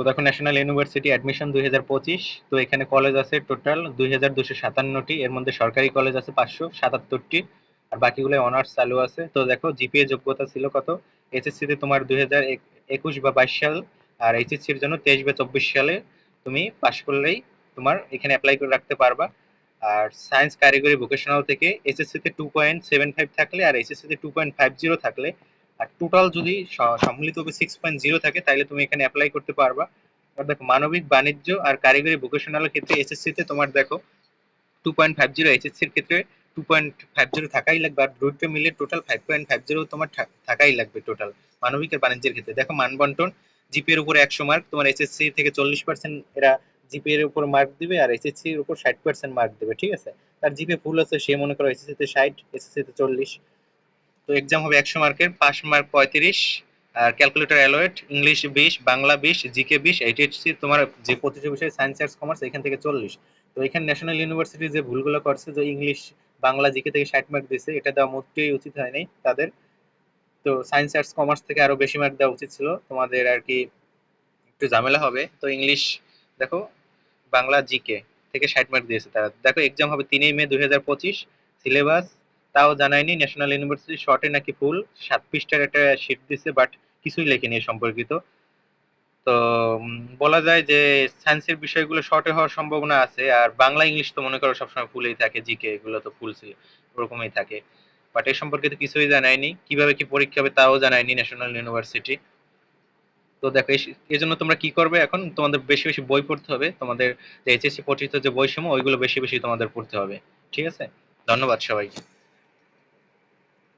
তো দেখো national university admission দুই হাজার পঁচিশ, তো এখানে কলেজ আছে টোটাল দুই হাজার দুশো এর মধ্যে সরকারি কলেজ আছে পাঁচশো সাতাত্তরটি, আর বাকিগুলো অনার্স চালু আছে। তো দেখো জিপিএ যোগ্যতা ছিল কত? এসএসসি তে তোমার দুই হাজার একুশ বা বাইশ সাল, আর এইচএসসির জন্য তেইশ বা চব্বিশ সালে তুমি পাশ করলেই তোমার এখানে অ্যাপ্লাই করে রাখতে পারবা। আর সায়েন্স কারিগরি ভোকেশনাল থেকে এসএসসি তে টু পয়েন্ট সেভেন ফাইভ থাকলে, আর এইচএসসি তে টু পয়েন্ট ফাইভ জিরো থাকলে আর টোটাল যদি সম্মিলিতভাবে সিক্স পয়েন্ট জিরো থাকে তাহলে তুমি এখানে অ্যাপ্লাই করতে পারবা। আর দেখো, মানবিক, বাণিজ্য আর কারিগরি ভোকেশনালের ক্ষেত্রে এসএসসি তে তোমার দেখো two point five zero HSC এর ক্ষেত্রে টু পয়েন্ট ফাইভ জিরো থাকাই লাগবে, আর দুটো মিলে total five point five zero তোমার থাকাই লাগবে টোটাল মানবিক আর বাণিজ্যের ক্ষেত্রে। দেখো, মানবন্টন জিপি এর উপরে একশো মার্ক তোমার এসএসসি থেকে চল্লিশ পার্সেন্ট এরা জিপি এর উপর মার্ক দিবে, আর এসএসসি এর উপর ষাট পার্সেন্ট মার্ক দেবে, ঠিক আছে? তার জিপি ফুল আছে, সে মনে করো এসএসসি তে ষাট এসএসসি তে চল্লিশ। তো এক্সাম হবে একশো মার্কের পাস মার্ক পঁয়ত্রিশ, আর ক্যালকুলেটর অ্যালোয়েট ইংলিশ বিশ, বাংলা বিশ জিকে বিশ এইচএসসি তোমার যে প্রতিটি বিষয় সায়েন্স আর্টস কমার্স এখান থেকে চল্লিশ। তো এখানে ন্যাশনাল ইউনিভার্সিটি যে ভুলগুলো করছে, যে ইংলিশ বাংলা জিকে থেকে ষাট মার্ক দিয়েছে এটা দেওয়া মোটেই উচিত হয়নি তাদের। তো সায়েন্স আর্টস কমার্স থেকে আরও বেশি মার্ক দেওয়া উচিত ছিল। তোমাদের আর কি একটু ঝামেলা হবে। তো ইংলিশ দেখো, বাংলা জিকে থেকে ষাট মার্ক দিয়েছে তারা। দেখো এক্সাম হবে তিনই মে দুই হাজার পঁচিশ সিলেবাস তাও জানায়নি। ন্যাশনাল ইউনিভার্সিটি শর্টে নাকি ফুল সাত পৃষ্ঠার একটা শিট দিছে বাট কিছুই লেখেনি সম্পর্কিত। তো বলা যায় যে সায়েন্সের বিষয়গুলো শর্টে হওয়ার সম্ভাবনা আছে, আর বাংলা ইংলিশ তো মনে করো সবসময় ফুলেই থাকে জিকে এগুলো তো ফুল ছিল, ওরকমই থাকে। বাট এ সম্পর্কে তো কিছুই জানায়নি। কীভাবে কি পরীক্ষা হবে তাও জানায়নি ন্যাশনাল ইউনিভার্সিটি তো দেখো এই- জন্য তোমরা কি করবে এখন? তোমাদের বেশি বেশি বই পড়তে হবে। তোমাদের যে এইচএসসি পরিচিত যে বইসমূহ, ওইগুলো বেশি বেশি তোমাদের পড়তে হবে। ঠিক আছে? ধন্যবাদ সবাইকে।